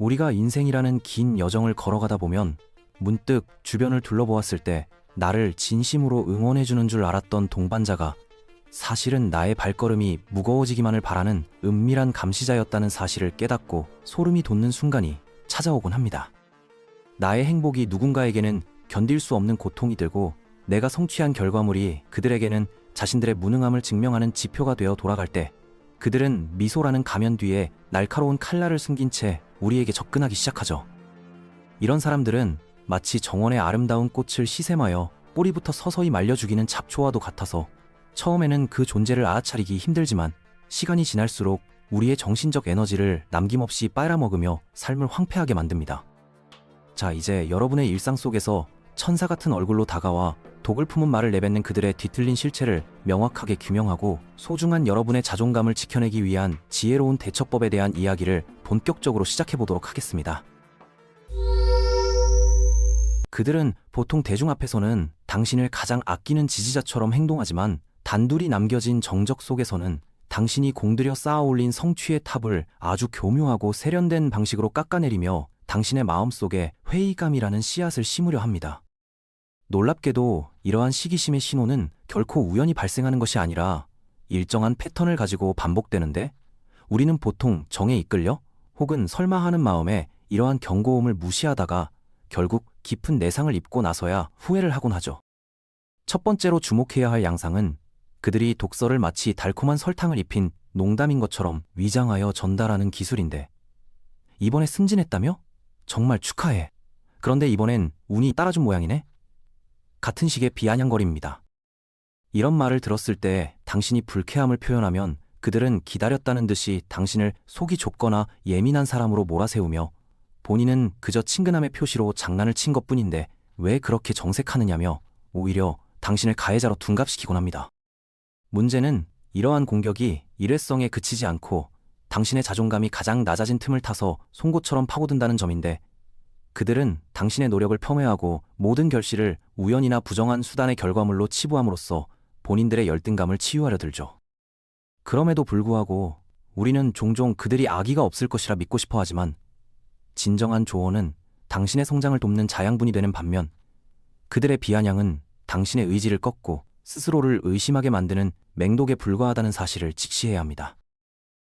우리가 인생이라는 긴 여정을 걸어가다 보면 문득 주변을 둘러보았을 때 나를 진심으로 응원해주는 줄 알았던 동반자가 사실은 나의 발걸음이 무거워지기만을 바라는 은밀한 감시자였다는 사실을 깨닫고 소름이 돋는 순간이 찾아오곤 합니다. 나의 행복이 누군가에게는 견딜 수 없는 고통이 되고 내가 성취한 결과물이 그들에게는 자신들의 무능함을 증명하는 지표가 되어 돌아갈 때 그들은 미소라는 가면 뒤에 날카로운 칼날을 숨긴 채 우리에게 접근하기 시작하죠. 이런 사람들은 마치 정원의 아름다운 꽃을 시샘하여 뿌리부터 서서히 말려 죽이는 잡초와도 같아서 처음에는 그 존재를 알아차리기 힘들지만 시간이 지날수록 우리의 정신적 에너지를 남김없이 빨아먹으며 삶을 황폐하게 만듭니다. 자, 이제 여러분의 일상 속에서 천사 같은 얼굴로 다가와 독을 품은 말을 내뱉는 그들의 뒤틀린 실체를 명확하게 규명하고 소중한 여러분의 자존감을 지켜내기 위한 지혜로운 대처법에 대한 이야기를 본격적으로 시작해 보도록 하겠습니다. 그들은 보통 대중 앞에서는 당신을 가장 아끼는 지지자처럼 행동하지만 단둘이 남겨진 정적 속에서는 당신이 공들여 쌓아 올린 성취의 탑을 아주 교묘하고 세련된 방식으로 깎아내리며 당신의 마음속에 회의감이라는 씨앗을 심으려 합니다. 놀랍게도 이러한 시기심의 신호는 결코 우연히 발생하는 것이 아니라 일정한 패턴을 가지고 반복되는데 우리는 보통 정에 이끌려 혹은 설마 하는 마음에 이러한 경고음을 무시하다가 결국 깊은 내상을 입고 나서야 후회를 하곤 하죠. 첫 번째로 주목해야 할 양상은 그들이 독서를 마치 달콤한 설탕을 입힌 농담인 것처럼 위장하여 전달하는 기술인데 이번에 승진했다며? 정말 축하해. 그런데 이번엔 운이 따라준 모양이네? 같은 식의 비아냥거림입니다. 이런 말을 들었을 때 당신이 불쾌함을 표현하면 그들은 기다렸다는 듯이 당신을 속이 좁거나 예민한 사람으로 몰아세우며 본인은 그저 친근함의 표시로 장난을 친 것 뿐인데 왜 그렇게 정색하느냐며 오히려 당신을 가해자로 둔갑시키곤 합니다. 문제는 이러한 공격이 일회성에 그치지 않고 당신의 자존감이 가장 낮아진 틈을 타서 송곳처럼 파고든다는 점인데 그들은 당신의 노력을 폄훼하고 모든 결실을 우연이나 부정한 수단의 결과물로 치부함으로써 본인들의 열등감을 치유하려 들죠. 그럼에도 불구하고 우리는 종종 그들이 악의가 없을 것이라 믿고 싶어 하지만 진정한 조언은 당신의 성장을 돕는 자양분이 되는 반면 그들의 비아냥은 당신의 의지를 꺾고 스스로를 의심하게 만드는 맹독에 불과하다는 사실을 직시해야 합니다.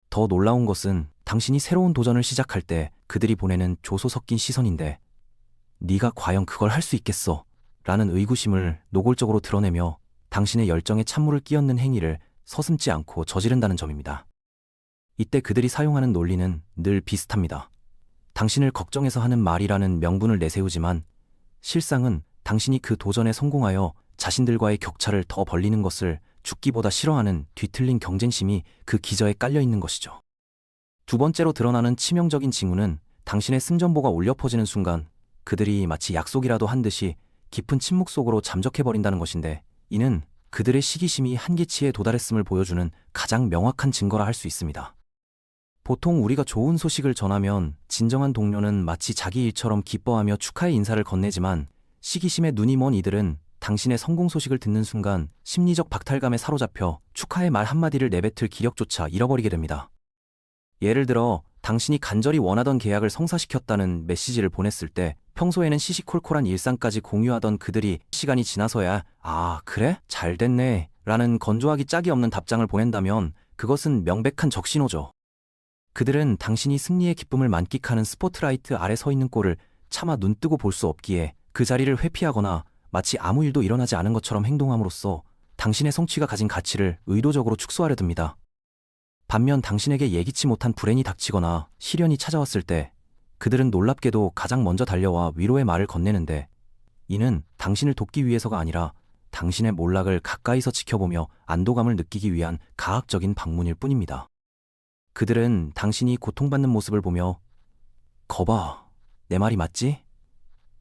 더 놀라운 것은 당신이 새로운 도전을 시작할 때 그들이 보내는 조소 섞인 시선인데 네가 과연 그걸 할 수 있겠어? 라는 의구심을 노골적으로 드러내며 당신의 열정에 찬물을 끼얹는 행위를 서슴지 않고 저지른다는 점입니다. 이때 그들이 사용하는 논리는 늘 비슷합니다. 당신을 걱정해서 하는 말이라는 명분을 내세우지만 실상은 당신이 그 도전에 성공하여 자신들과의 격차를 더 벌리는 것을 죽기보다 싫어하는 뒤틀린 경쟁심이 그 기저에 깔려 있는 것이죠. 두 번째로 드러나는 치명적인 징후는 당신의 승전보가 울려 퍼지는 순간 그들이 마치 약속이라도 한 듯이 깊은 침묵 속으로 잠적해버린다는 것인데 이는 그들의 시기심이 한계치에 도달했음을 보여주는 가장 명확한 증거라 할 수 있습니다. 보통 우리가 좋은 소식을 전하면 진정한 동료는 마치 자기 일처럼 기뻐하며 축하의 인사를 건네지만 시기심에 눈이 먼 이들은 당신의 성공 소식을 듣는 순간 심리적 박탈감에 사로잡혀 축하의 말 한마디를 내뱉을 기력조차 잃어버리게 됩니다. 예를 들어 당신이 간절히 원하던 계약을 성사시켰다는 메시지를 보냈을 때 평소에는 시시콜콜한 일상까지 공유하던 그들이 시간이 지나서야 아, 그래? 잘 됐네. 라는 건조하기 짝이 없는 답장을 보낸다면 그것은 명백한 적신호죠. 그들은 당신이 승리의 기쁨을 만끽하는 스포트라이트 아래 서 있는 꼴을 차마 눈뜨고 볼 수 없기에 그 자리를 회피하거나 마치 아무 일도 일어나지 않은 것처럼 행동함으로써 당신의 성취가 가진 가치를 의도적으로 축소하려 듭니다. 반면 당신에게 예기치 못한 불행이 닥치거나 시련이 찾아왔을 때 그들은 놀랍게도 가장 먼저 달려와 위로의 말을 건네는데 이는 당신을 돕기 위해서가 아니라 당신의 몰락을 가까이서 지켜보며 안도감을 느끼기 위한 가학적인 방문일 뿐입니다. 그들은 당신이 고통받는 모습을 보며 거봐, 내 말이 맞지?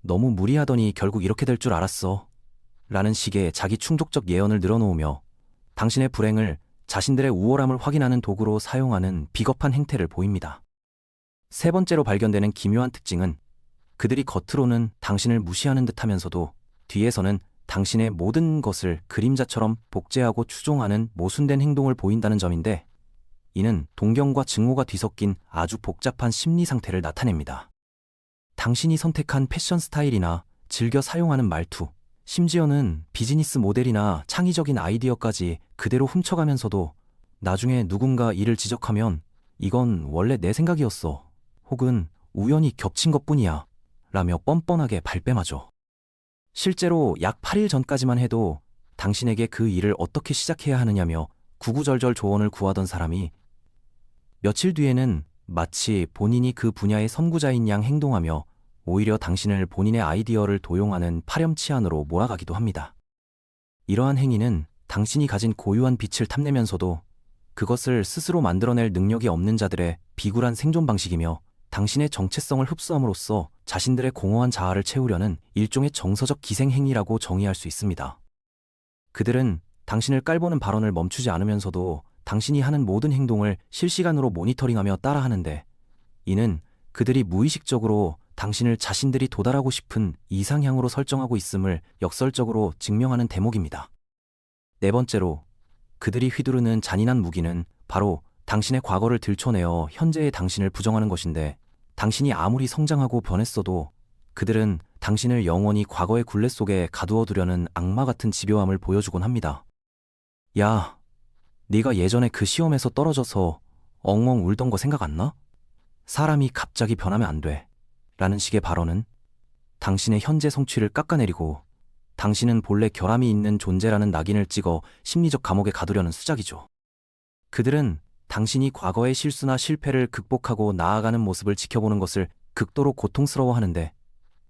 너무 무리하더니 결국 이렇게 될 줄 알았어. 라는 식의 자기 충족적 예언을 늘어놓으며 당신의 불행을 자신들의 우월함을 확인하는 도구로 사용하는 비겁한 행태를 보입니다. 세 번째로 발견되는 기묘한 특징은 그들이 겉으로는 당신을 무시하는 듯 하면서도 뒤에서는 당신의 모든 것을 그림자처럼 복제하고 추종하는 모순된 행동을 보인다는 점인데 이는 동경과 증오가 뒤섞인 아주 복잡한 심리 상태를 나타냅니다. 당신이 선택한 패션 스타일이나 즐겨 사용하는 말투, 심지어는 비즈니스 모델이나 창의적인 아이디어까지 그대로 훔쳐가면서도 나중에 누군가 이를 지적하면 이건 원래 내 생각이었어. 혹은 우연히 겹친 것 뿐이야. 라며 뻔뻔하게 발뺌하죠. 실제로 약 8일 전까지만 해도 당신에게 그 일을 어떻게 시작해야 하느냐며 구구절절 조언을 구하던 사람이 며칠 뒤에는 마치 본인이 그 분야의 선구자인 양 행동하며 오히려 당신을 본인의 아이디어를 도용하는 파렴치한으로 몰아가기도 합니다. 이러한 행위는 당신이 가진 고유한 빛을 탐내면서도 그것을 스스로 만들어낼 능력이 없는 자들의 비굴한 생존 방식이며 당신의 정체성을 흡수함으로써 자신들의 공허한 자아를 채우려는 일종의 정서적 기생행위라고 정의할 수 있습니다. 그들은 당신을 깔보는 발언을 멈추지 않으면서도 당신이 하는 모든 행동을 실시간으로 모니터링하며 따라하는데 이는 그들이 무의식적으로 당신을 자신들이 도달하고 싶은 이상향으로 설정하고 있음을 역설적으로 증명하는 대목입니다. 네 번째로 그들이 휘두르는 잔인한 무기는 바로 당신의 과거를 들춰내어 현재의 당신을 부정하는 것인데 당신이 아무리 성장하고 변했어도 그들은 당신을 영원히 과거의 굴레 속에 가두어 두려는 악마 같은 집요함을 보여주곤 합니다. 야, 네가 예전에 그 시험에서 떨어져서 엉엉 울던 거 생각 안 나? 사람이 갑자기 변하면 안 돼. 라는 식의 발언은 당신의 현재 성취를 깎아내리고 당신은 본래 결함이 있는 존재라는 낙인을 찍어 심리적 감옥에 가두려는 수작이죠. 그들은 당신이 과거의 실수나 실패를 극복하고 나아가는 모습을 지켜보는 것을 극도로 고통스러워하는데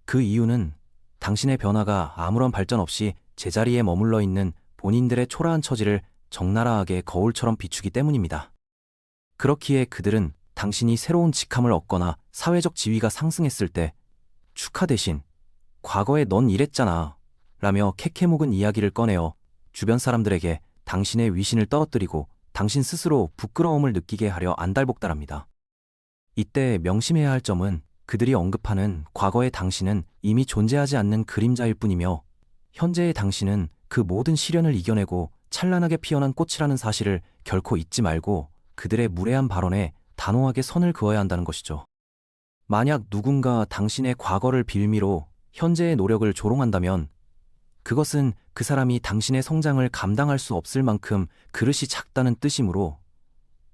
그 이유는 당신의 변화가 아무런 발전 없이 제자리에 머물러 있는 본인들의 초라한 처지를 적나라하게 거울처럼 비추기 때문입니다. 그렇기에 그들은 당신이 새로운 직함을 얻거나 사회적 지위가 상승했을 때 축하 대신 과거에 넌 이랬잖아 라며 캐캐묵은 이야기를 꺼내어 주변 사람들에게 당신의 위신을 떨어뜨리고 당신 스스로 부끄러움을 느끼게 하려 안달복달합니다. 이때 명심해야 할 점은 그들이 언급하는 과거의 당신은 이미 존재하지 않는 그림자일 뿐이며 현재의 당신은 그 모든 시련을 이겨내고 찬란하게 피어난 꽃이라는 사실을 결코 잊지 말고 그들의 무례한 발언에 단호하게 선을 그어야 한다는 것이죠. 만약 누군가 당신의 과거를 빌미로 현재의 노력을 조롱한다면 그것은 그 사람이 당신의 성장을 감당할 수 없을 만큼 그릇이 작다는 뜻이므로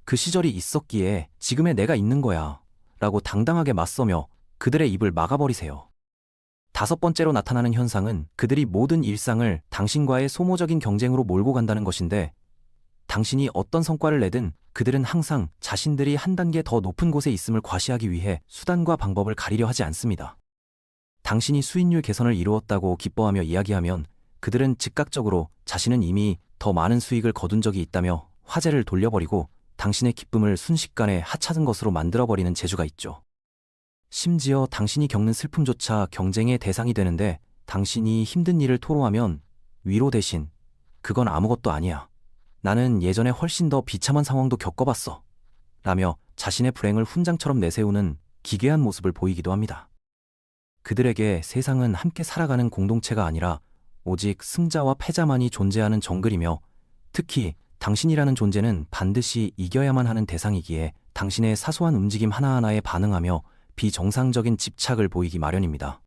그 시절이 있었기에 지금의 내가 있는 거야 라고 당당하게 맞서며 그들의 입을 막아버리세요. 다섯 번째로 나타나는 현상은 그들이 모든 일상을 당신과의 소모적인 경쟁으로 몰고 간다는 것인데 당신이 어떤 성과를 내든 그들은 항상 자신들이 한 단계 더 높은 곳에 있음을 과시하기 위해 수단과 방법을 가리려 하지 않습니다. 당신이 수익률 개선을 이루었다고 기뻐하며 이야기하면 그들은 즉각적으로 자신은 이미 더 많은 수익을 거둔 적이 있다며 화제를 돌려버리고 당신의 기쁨을 순식간에 하찮은 것으로 만들어버리는 재주가 있죠. 심지어 당신이 겪는 슬픔조차 경쟁의 대상이 되는데 당신이 힘든 일을 토로하면 위로 대신 그건 아무것도 아니야. 나는 예전에 훨씬 더 비참한 상황도 겪어봤어. 라며 자신의 불행을 훈장처럼 내세우는 기괴한 모습을 보이기도 합니다. 그들에게 세상은 함께 살아가는 공동체가 아니라 오직 승자와 패자만이 존재하는 정글이며 특히 당신이라는 존재는 반드시 이겨야만 하는 대상이기에 당신의 사소한 움직임 하나하나에 반응하며 비정상적인 집착을 보이기 마련입니다.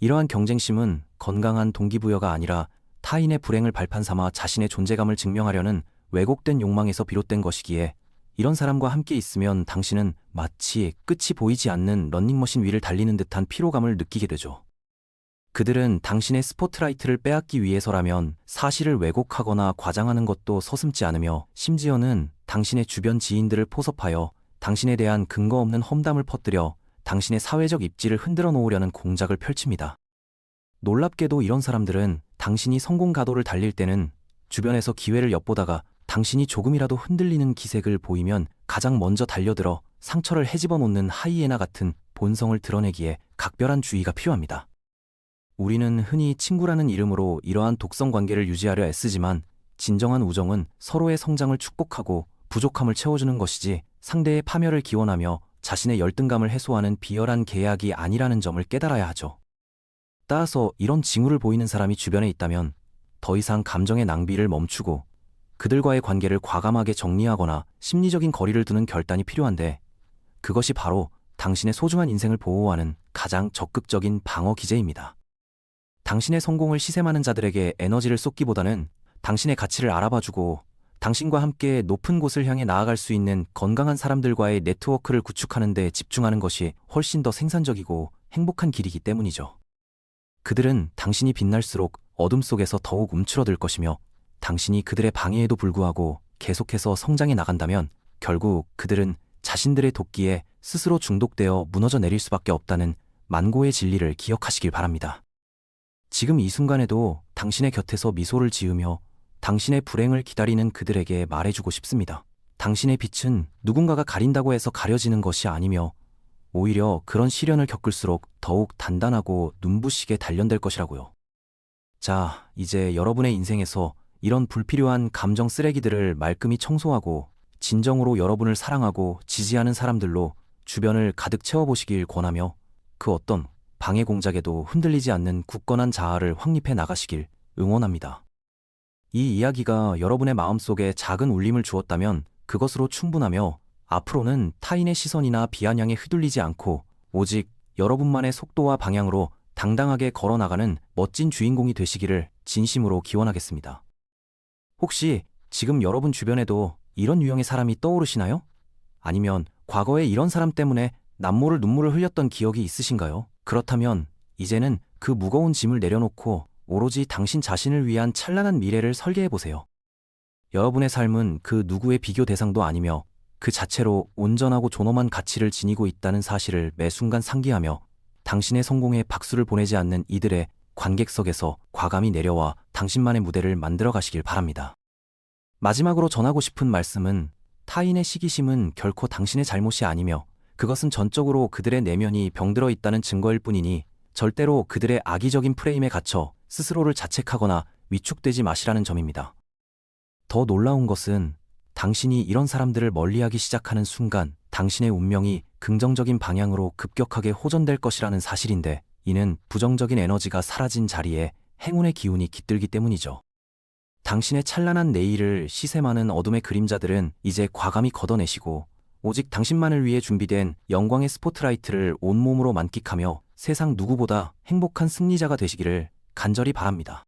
이러한 경쟁심은 건강한 동기부여가 아니라 타인의 불행을 발판 삼아 자신의 존재감을 증명하려는 왜곡된 욕망에서 비롯된 것이기에 이런 사람과 함께 있으면 당신은 마치 끝이 보이지 않는 런닝머신 위를 달리는 듯한 피로감을 느끼게 되죠. 그들은 당신의 스포트라이트를 빼앗기 위해서라면 사실을 왜곡하거나 과장하는 것도 서슴지 않으며 심지어는 당신의 주변 지인들을 포섭하여 당신에 대한 근거 없는 험담을 퍼뜨려 당신의 사회적 입지를 흔들어 놓으려는 공작을 펼칩니다. 놀랍게도 이런 사람들은 당신이 성공 가도를 달릴 때는 주변에서 기회를 엿보다가 당신이 조금이라도 흔들리는 기색을 보이면 가장 먼저 달려들어 상처를 헤집어 놓는 하이에나 같은 본성을 드러내기에 각별한 주의가 필요합니다. 우리는 흔히 친구라는 이름으로 이러한 독성 관계를 유지하려 애쓰지만 진정한 우정은 서로의 성장을 축복하고 부족함을 채워주는 것이지 상대의 파멸을 기원하며 자신의 열등감을 해소하는 비열한 계약이 아니라는 점을 깨달아야 하죠. 따라서 이런 징후를 보이는 사람이 주변에 있다면 더 이상 감정의 낭비를 멈추고 그들과의 관계를 과감하게 정리하거나 심리적인 거리를 두는 결단이 필요한데 그것이 바로 당신의 소중한 인생을 보호하는 가장 적극적인 방어 기제입니다. 당신의 성공을 시샘하는 자들에게 에너지를 쏟기보다는 당신의 가치를 알아봐주고 당신과 함께 높은 곳을 향해 나아갈 수 있는 건강한 사람들과의 네트워크를 구축하는 데 집중하는 것이 훨씬 더 생산적이고 행복한 길이기 때문이죠. 그들은 당신이 빛날수록 어둠 속에서 더욱 움츠러들 것이며 당신이 그들의 방해에도 불구하고 계속해서 성장해 나간다면 결국 그들은 자신들의 도끼에 스스로 중독되어 무너져 내릴 수밖에 없다는 만고의 진리를 기억하시길 바랍니다. 지금 이 순간에도 당신의 곁에서 미소를 지으며 당신의 불행을 기다리는 그들에게 말해주고 싶습니다. 당신의 빛은 누군가가 가린다고 해서 가려지는 것이 아니며 오히려 그런 시련을 겪을수록 더욱 단단하고 눈부시게 단련될 것이라고요. 자, 이제 여러분의 인생에서 이런 불필요한 감정 쓰레기들을 말끔히 청소하고 진정으로 여러분을 사랑하고 지지하는 사람들로 주변을 가득 채워보시길 권하며 그 어떤 방해 공작에도 흔들리지 않는 굳건한 자아를 확립해 나가시길 응원합니다. 이 이야기가 여러분의 마음속에 작은 울림을 주었다면 그것으로 충분하며 앞으로는 타인의 시선이나 비아냥에 휘둘리지 않고 오직 여러분만의 속도와 방향으로 당당하게 걸어나가는 멋진 주인공이 되시기를 진심으로 기원하겠습니다. 혹시 지금 여러분 주변에도 이런 유형의 사람이 떠오르시나요? 아니면 과거에 이런 사람 때문에 남모를 눈물을 흘렸던 기억이 있으신가요? 그렇다면 이제는 그 무거운 짐을 내려놓고 오로지 당신 자신을 위한 찬란한 미래를 설계해 보세요. 여러분의 삶은 그 누구의 비교 대상도 아니며 그 자체로 온전하고 존엄한 가치를 지니고 있다는 사실을 매 순간 상기하며 당신의 성공에 박수를 보내지 않는 이들의 관객석에서 과감히 내려와 당신만의 무대를 만들어 가시길 바랍니다. 마지막으로 전하고 싶은 말씀은 타인의 시기심은 결코 당신의 잘못이 아니며 그것은 전적으로 그들의 내면이 병들어 있다는 증거일 뿐이니 절대로 그들의 악의적인 프레임에 갇혀 스스로를 자책하거나 위축되지 마시라는 점입니다. 더 놀라운 것은 당신이 이런 사람들을 멀리하기 시작하는 순간 당신의 운명이 긍정적인 방향으로 급격하게 호전될 것이라는 사실인데 이는 부정적인 에너지가 사라진 자리에 행운의 기운이 깃들기 때문이죠. 당신의 찬란한 내일을 시샘하는 어둠의 그림자들은 이제 과감히 걷어내시고 오직 당신만을 위해 준비된 영광의 스포트라이트를 온몸으로 만끽하며 세상 누구보다 행복한 승리자가 되시기를 간절히 바랍니다.